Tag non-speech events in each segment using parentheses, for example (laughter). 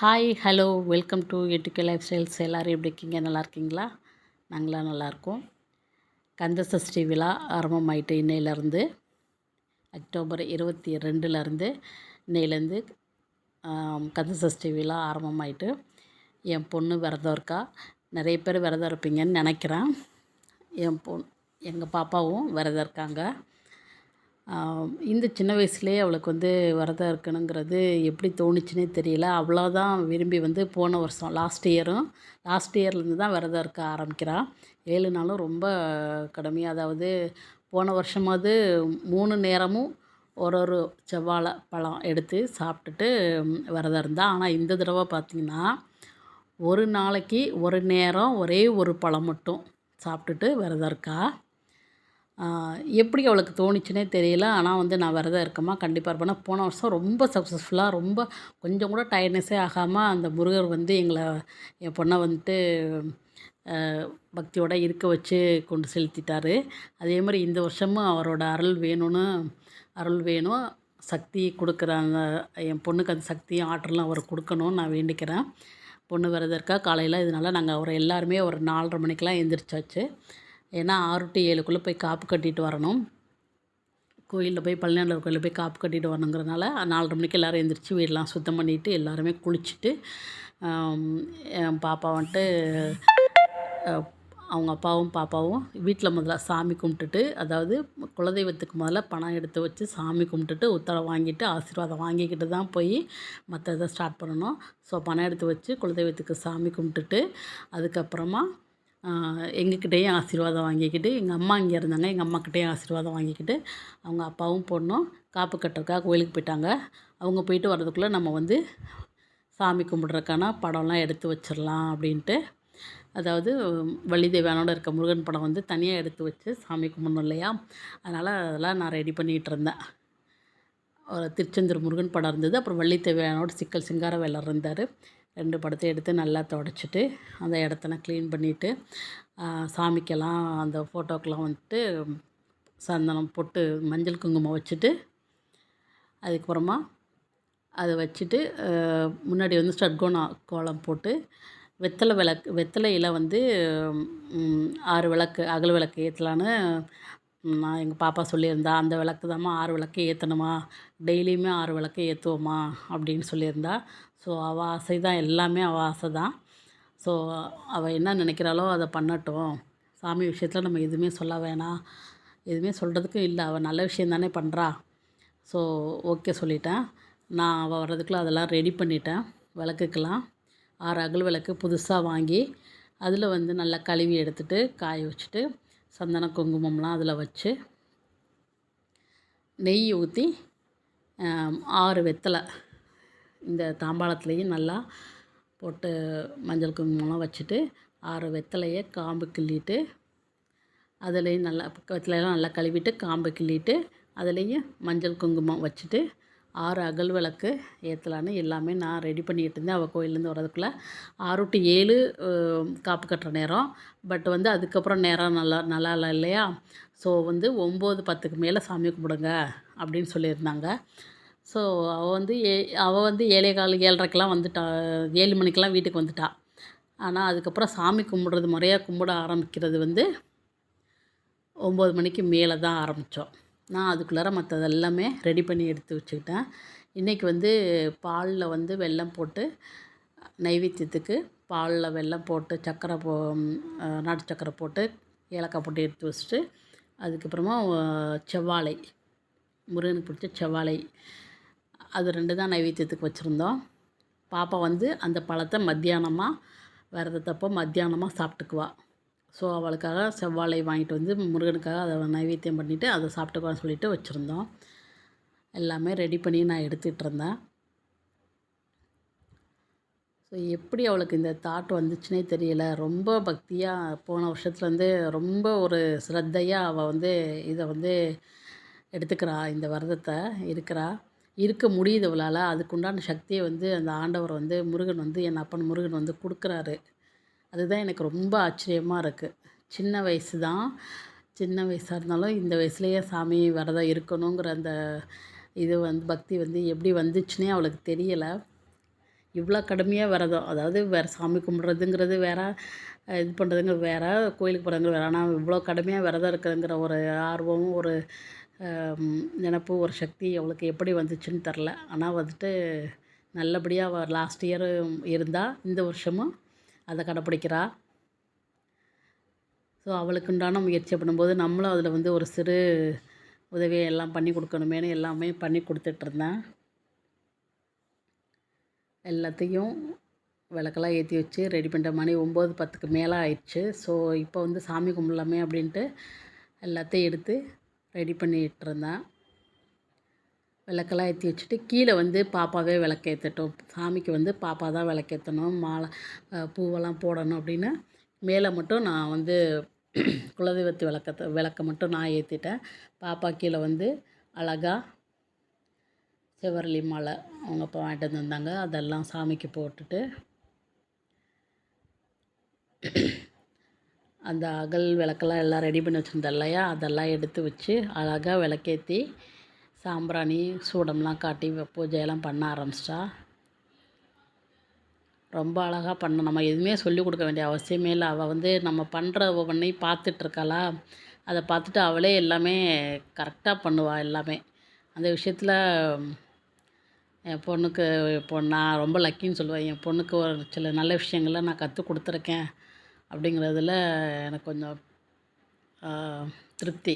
Hi hello welcome to எட்டுக்கே life styles எல்லோரும் எப்படி இருக்கீங்க? நல்லா இருக்கீங்களா? நாங்களாம் நல்லாயிருக்கோம் கந்த சஷ்டி விழா ஆரம்பமாயிட்டு இன்னையிலேருந்து அக்டோபர் இருபத்தி ரெண்டுலேருந்து இன்னையிலேருந்து கந்த சஷ்டி விழா ஆரம்பமாயிட்டு என் பொண்ணு விரதம் இருக்கா. நிறைய பேர் விரதம் இருப்பீங்கன்னு நினைக்கிறேன். என் பொண் எங்கள் பாப்பாவும் விரதம் இருக்காங்க. இந்த சின்ன வயசுலேயே அவளுக்கு வந்து விரதம் இருக்கணுங்கிறது எப்படி தோணுச்சுன்னே தெரியல. அவ்வளோதான் விரும்பி வந்து போன வருஷம் லாஸ்ட் இயரும் லாஸ்ட் இயர்லேருந்து தான் விரதம் இருக்க ஆரம்பிக்கிறாள் ஏழு நாளும் ரொம்ப கடுமையாக அதாவது போன வருஷமாவது மூணு நேரமும் ஒரு ஒரு செவ்வாழை பழம் எடுத்து சாப்பிட்டுட்டு விரதம் இருந்தால் ஆனால் இந்த தடவை பார்த்திங்கன்னா ஒரு நாளைக்கு ஒரு நேரம் ஒரே ஒரு பழம் மட்டும் சாப்பிட்டுட்டு விரதம் இருக்கா. எப்படி அவளுக்கு தோணுச்சுன்னே தெரியல. ஆனால் வந்து நான் விரதம் இருக்கமா கண்டிப்பாக இருப்பேன் போன வருஷம் ரொம்ப சக்ஸஸ்ஃபுல்லாக ரொம்ப கொஞ்சம் கூட டயர்ட்னஸே ஆகாமல் அந்த முருகர் வந்து எங்களை என் பொண்ணை வந்துட்டு பக்தியோடு இருக்க வச்சு கொண்டு செலுத்திட்டார். அதே மாதிரி இந்த வருஷமும் அவரோட அருள் வேணும்னு அருள் வேணும். சக்தி கொடுக்குற அந்த என் பொண்ணுக்கு அந்த சக்தியும் ஆற்றலும் அவர் கொடுக்கணும்னு நான் வேண்டிக்கிறேன். பொண்ணு விரதம் இருக்கா காலையில் இதனால் நாங்கள் அவரை எல்லாருமே ஒரு நாலரை மணிக்கெலாம் எழுந்திரிச்சாச்சு ஏன்னா ஆறு டு ஏழுக்குள்ளே போய் காப்பு கட்டிட்டு வரணும். கோயிலில் போய் பழனியாண்டவர் கோயிலில் போய் காப்பு கட்டிட்டு வரணுங்கிறனால நாலரை மணிக்கு எல்லோரும் எழுந்திரிச்சு வீடெலாம் சுத்தம் பண்ணிவிட்டு எல்லாருமே குளிச்சுட்டு என் பாப்பா வந்துட்டு அவங்க அப்பாவும் பாப்பாவும் வீட்டில் முதல்ல சாமி கும்பிட்டுட்டு அதாவது குலதெய்வத்துக்கு முதல்ல பணம் எடுத்து வச்சு சாமி கும்பிட்டுட்டு உத்தரவு வாங்கிட்டு ஆசீர்வாதம் வாங்கிக்கிட்டு தான் போய் மற்றதை ஸ்டார்ட் பண்ணணும். ஸோ பணம் எடுத்து வச்சு குலதெய்வத்துக்கு சாமி கும்பிட்டுட்டு அதுக்கப்புறமா எங்கக்கிட்டேயும் ஆசீர்வாதம் வாங்கிக்கிட்டு எங்கள் அம்மா இங்கே இருந்தாங்க எங்கள் அம்மாக்கிட்டேயும் ஆசீர்வாதம் வாங்கிக்கிட்டு அவங்க அப்பாவும் பொண்ணும் காப்பு கட்டுறதுக்காக கோயிலுக்கு போயிட்டாங்க. அவங்க போயிட்டு வர்றதுக்குள்ளே நம்ம வந்து சாமி கும்பிட்றதுக்கான படம்லாம் எடுத்து வச்சிடலாம் அப்படின்ட்டு. அதாவது வள்ளி தேவியானோட இருக்க முருகன் படம் வந்து தனியாக எடுத்து வச்சு சாமி கும்பிடணும் இல்லையா? அதனால் அதெல்லாம் நான் ரெடி பண்ணிகிட்டு இருந்தேன். ஒரு திருச்செந்தூர் முருகன் படம் இருந்தது. அப்புறம் வள்ளி தேவையானோட சிக்கல் சிங்கார வேலர் இருந்தார். ரெண்டு படத்தையும் எடுத்து நல்லா துடச்சிட்டு அந்த இடத்த க்ளீன் பண்ணிவிட்டு சாமிக்கெல்லாம் அந்த ஃபோட்டோக்கெலாம் வந்துட்டு சந்தனம் போட்டு மஞ்சள் குங்குமம் வச்சுட்டு அதுக்கப்புறமா அதை வச்சுட்டு முன்னாடி வந்து ஸ்டட்கோனா கோலம் போட்டு வெத்தலை விளக்கு வெத்தலையில் வந்து ஆறு விளக்கு அகல் விளக்கு ஏற்றலான்னு நான் எங்கள் பாப்பா சொல்லியிருந்தா அந்த விளக்கு தாம்மா ஆறு விளக்கு ஏற்றணுமா டெய்லியுமே ஆறு விளக்கு ஏற்றுவோமா அப்படின்னு சொல்லியிருந்தா ஸோ அவள் ஆசை தான் எல்லாமே அவள் ஆசை தான். ஸோ அவள் என்ன நினைக்கிறாளோ அதை பண்ணட்டும். சாமி விஷயத்தில் நம்ம எதுவுமே சொல்ல வேணாம். எதுவுமே சொல்கிறதுக்கும் இல்லை அவள் நல்ல விஷயம் தானே பண்ணுறா ஸோ ஓகே சொல்லிட்டேன். நான் அவள் வர்றதுக்குள்ளே அதெல்லாம் ரெடி பண்ணிட்டேன். விளக்குக்கெலாம் ஆறு அகல் விளக்கு புதுசாக வாங்கி அதில் வந்து நல்லா கழுவி எடுத்துகிட்டு காய வச்சுட்டு சந்தன குங்குமம்லாம் அதில் வச்சு நெய் ஊற்றி ஆறு வெத்தலை இந்த தாம்பாளத்துலேயும் நல்லா போட்டு மஞ்சள் குங்குமம்லாம் வச்சுட்டு ஆறு வெத்தலையை காம்பு கிள்ளிட்டு அதுலேயும் நல்லா வெத்தலையெல்லாம் நல்லா கழுவிட்டு காம்பு கிள்ளிட்டு அதுலேயும் மஞ்சள் குங்குமம் வச்சுட்டு ஆறு அகல் விளக்கு ஏற்றலான்னு எல்லாமே நான் ரெடி பண்ணிக்கிட்டு இருந்தேன். அவள் கோயிலேருந்து வர்றதுக்குள்ளே ஆறு டு ஏழு காப்பு கட்டுற நேரம். பட் வந்து அதுக்கப்புறம் நேரம் நல்லா நல்லா இல்லை இல்லையா? ஸோ வந்து ஒம்பது பத்துக்கு மேலே சாமி கும்பிடுங்க அப்படின்னு சொல்லியிருந்தாங்க. ஸோ அவள் வந்து ஏ அவள் வந்து ஏழே கால் ஏழரைக்கெல்லாம் வந்துட்டா. ஏழு மணிக்கெல்லாம் வீட்டுக்கு வந்துட்டா. ஆனால் அதுக்கப்புறம் சாமி கும்பிட்றது முறையாக கும்பிட ஆரம்பிக்கிறது வந்து ஒம்பது மணிக்கு மேலே தான் ஆரம்பித்தோம் நான் அதுக்குள்ளார மற்றது எல்லாமே ரெடி பண்ணி எடுத்து வச்சுக்கிட்டேன். இன்றைக்கி வந்து பாலில் வந்து வெல்லம் போட்டு நைவேத்தியத்துக்கு பாலில் வெல்லம் போட்டு சர்க்கரை போ நாட்டு சக்கரை போட்டு ஏலக்காய் போட்டு எடுத்து வச்சுட்டு அதுக்கப்புறமா செவ்வாழை. முருகனுக்கு பிடிச்ச செவ்வாழை. அது ரெண்டு தான் நைவேத்தியத்துக்கு வச்சுருந்தோம். பாப்பா வந்து அந்த பழத்தை மத்தியானமாக விரதத்தப்போ மத்தியானமாக சாப்பிட்டுக்குவாள் ஸோ அவளுக்காக செவ்வாழை வாங்கிட்டு வந்து முருகனுக்காக அதை நைவேத்தியம் பண்ணிவிட்டு அதை சாப்பிட்டுக்குவான்னு சொல்லிட்டு வச்சுருந்தோம். எல்லாமே ரெடி பண்ணி நான் எடுத்துகிட்டு இருந்தேன். ஸோ எப்படி அவளுக்கு இந்த தாட் வந்துச்சுன்னே தெரியல. ரொம்ப பக்தியாக போன வருஷத்துலேருந்து ரொம்ப ஒரு ஸ்ரத்தையாக அவள் வந்து இதை வந்து எடுத்துக்கிறா இந்த விரதத்தை இருக்கிறா. இருக்க முடியுது அவளால் அதுக்குண்டான சக்தியை வந்து அந்த ஆண்டவர் வந்து முருகன் வந்து என் அப்பன் முருகன் வந்து கொடுக்குறாரு. அதுதான் எனக்கு ரொம்ப ஆச்சரியமாக இருக்குது சின்ன வயசு தான் சின்ன வயசாக இருந்தாலும் இந்த வயசுலேயே சாமி விரதம் இருக்கணுங்கிற அந்த இது வந்து பக்தி வந்து எப்படி வந்துச்சுன்னே அவளுக்கு தெரியலை. இவ்வளோ கடுமையாக விரதம் அதாவது வேறு சாமி கும்பிட்றதுங்கிறது வேறு இது பண்ணுறதுங்க வேறு கோயிலுக்கு போகிறதுங்கிறது வேறு. ஆனால் இவ்வளோ கடுமையாக விரதம் இருக்குதுங்கிற ஒரு ஆர்வமும் ஒரு நினப்பு ஒரு சக்தி அவளுக்கு எப்படி வந்துச்சுன்னு தெரில. ஆனால் வந்துட்டு நல்லபடியாக அவள் லாஸ்ட் இயர் இருந்தா இந்த வருஷமும் அதை கடைப்பிடிக்கிறா. ஸோ அவளுக்கு உண்டான முயற்சி பண்ணும்போது நம்மளும் அதில் வந்து ஒரு சிறு உதவியை எல்லாம் பண்ணி கொடுக்கணுமேனு எல்லாமே பண்ணி கொடுத்துட்ருந்தேன் எல்லாத்தையும் விளக்கெல்லாம் ஏற்றி வச்சு ரெடி பண்ணுற மணி ஒம்பது பத்துக்கு மேலே ஆயிடுச்சு. ஸோ இப்போ வந்து சாமி கும்பிட்லாமே அப்படின்ட்டு எல்லாத்தையும் எடுத்து ரெடி பண்ணிகிட்டு இருந்தேன் விளக்கெல்லாம் ஏற்றி வச்சுட்டு கீழே வந்து பாப்பாவே விளக்கேற்றட்டும் சாமிக்கு வந்து பாப்பா தான் விளக்கேற்றணும் மாலை பூவெல்லாம் போடணும் அப்படின்னு. மேலே மட்டும் நான் வந்து (clears throat) குலதெய்வத்து விளக்கத்தை விளக்க மட்டும் நான் ஏற்றிட்டேன் பாப்பா கீழே வந்து அழகாக செவரளி மாலை அவங்க அப்பா வாங்கிட்டு வந்திருந்தாங்க அதெல்லாம் சாமிக்கு போட்டுட்டு அந்த அகல் விளக்கெல்லாம் எல்லாம் ரெடி பண்ணி வச்சுருந்தேன் இல்லையா? அதெல்லாம் எடுத்து வச்சு அழகாக விளக்கேற்றி சாம்பிராணி சூடம்லாம் காட்டி பூஜையெல்லாம் பண்ண ஆரம்பிச்சிட்டா. ரொம்ப அழகாக பண்ண நம்ம எதுவுமே சொல்லிக் கொடுக்க வேண்டிய அவசியமே இல்லை. அவள் வந்து நம்ம பண்ணுற ஒவ்வொன்றையும் பார்த்துட்ருக்காளா அதை பார்த்துட்டு அவளே எல்லாமே கரெக்டாக பண்ணுவாள் எல்லாமே. அந்த விஷயத்தில் என் பொண்ணுக்கு இப்போ நான் ரொம்ப லக்கின்னு சொல்லுவேன். என் பொண்ணுக்கு ஒரு சில நல்ல விஷயங்களை நான் கற்றுக் கொடுத்துருக்கேன். அப்படிங்கிறதுல எனக்கு கொஞ்சம் திருப்தி.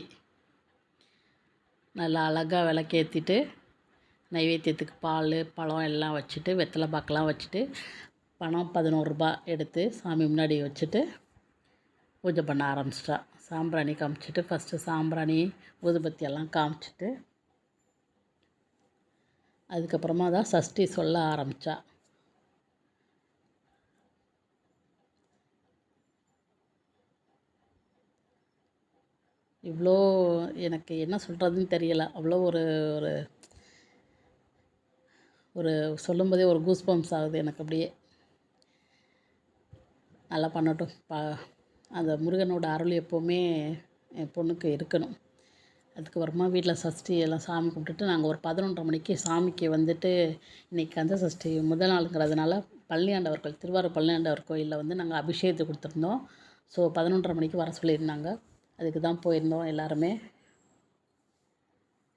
நல்லா அழகாக விளக்கேற்றிட்டு நைவேத்தியத்துக்கு பால் பழம் எல்லாம் வச்சுட்டு வெத்தலை பாக்கெல்லாம் வச்சுட்டு பணம் பதினோருபா எடுத்து சாமி முன்னாடி வச்சுட்டு பூஜை பண்ண ஆரம்பிச்சிட்டா. சாம்பிராணி காமிச்சிட்டு ஃபஸ்ட்டு சாம்பிராணி ஊதுபத்தி எல்லாம் காமிச்சிட்டு அதுக்கப்புறமா தான் சஷ்டி சொல்ல ஆரம்பித்தா இவ்வளோ எனக்கு என்ன சொல்கிறதுன்னு தெரியலை. அவ்வளோ ஒரு ஒரு ஒரு சொல்லும்போதே ஒரு கூஸ் பம்ப்ஸ் ஆகுது எனக்கு அப்படியே. நல்லா பண்ணட்டும். பா அந்த முருகனோட அருள் எப்போவுமே என் பொண்ணுக்கு இருக்கணும். அதுக்கப்புறமா வீட்டில் சஷ்டி எல்லாம் சாமி கும்பிட்டுட்டு நாங்கள் ஒரு பதினொன்றரை மணிக்கு சாமிக்கு வந்துட்டு இன்றைக்கி கந்த சஷ்டி முதல் நாளுங்கிறதுனால பழனியாண்டவர் கோயில் திருவாரூர் பழனியாண்டவர் கோயிலில் வந்து நாங்கள் அபிஷேகத்தை கொடுத்துருந்தோம். ஸோ பதினொன்றரை மணிக்கு வர சொல்லியிருந்தாங்க. அதுக்கு தான் போயிருந்தோம் எல்லாருமே.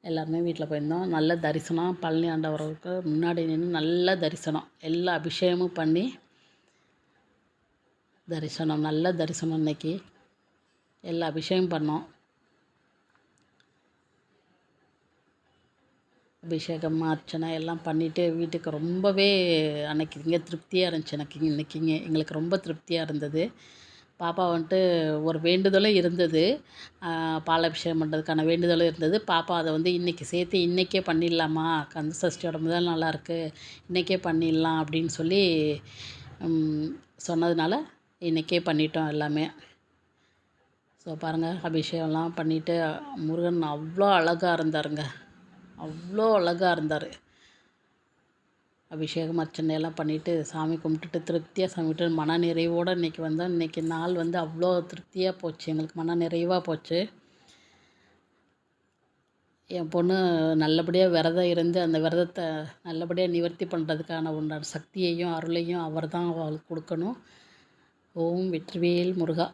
எல்லாருமே வீட்டில் போயிருந்தோம். நல்ல தரிசனம். பழனி ஆண்டவருக்கு முன்னாடி நின்று நல்ல தரிசனம். எல்லா அபிஷேகமும் பண்ணி தரிசனம். நல்ல தரிசனம் இன்றைக்கி எல்லா அபிஷேகம் பண்ணோம். அபிஷேகம் அர்ச்சனை எல்லாம் பண்ணிவிட்டு வீட்டுக்கு ரொம்பவே அன்னைக்கு இங்கே திருப்தியாக இருந்துச்சு. எனக்கு இன்றைக்கிங்க எங்களுக்கு ரொம்ப திருப்தியாக இருந்தது. பாப்பா வந்துட்டு ஒரு வேண்டுதலும் இருந்தது. பாலபிஷேகம் பண்ணுறதுக்கான வேண்டுதலும் இருந்தது. பாப்பா அதை வந்து இன்றைக்கி சேர்த்து இன்றைக்கே பண்ணிடலாமா? கந்த சஷ்டியோட முதல் நாளாக இருக்குது இன்றைக்கே பண்ணிடலாம் அப்படின்னு சொல்லி சொன்னதுனால இன்றைக்கே பண்ணிட்டோம் எல்லாமே. ஸோ பாருங்கள் அபிஷேகம்லாம் பண்ணிவிட்டு முருகன் அவ்வளோ அழகாக இருந்தாருங்க. அவ்வளோ அழகாக இருந்தார். அபிஷேகம் அர்ச்சனை எல்லாம் பண்ணிவிட்டு சாமி கும்பிட்டுட்டு திருப்தியாக சாமி மன நிறைவோடு இன்றைக்கி வந்தோம் இன்றைக்கி நாள் வந்து அவ்வளோ திருப்தியாக போச்சு. எங்களுக்கு மன நிறைவாக போச்சு. என் பொண்ணு நல்லபடியாக விரதம் இருந்து அந்த விரதத்தை நல்லபடியாக நிவர்த்தி பண்ணுறதுக்கான உண்டான சக்தியையும் அருளையும் அவர் தான் அவளுக்கு கொடுக்கணும். ஓம் வெற்றிவேல் முருகா.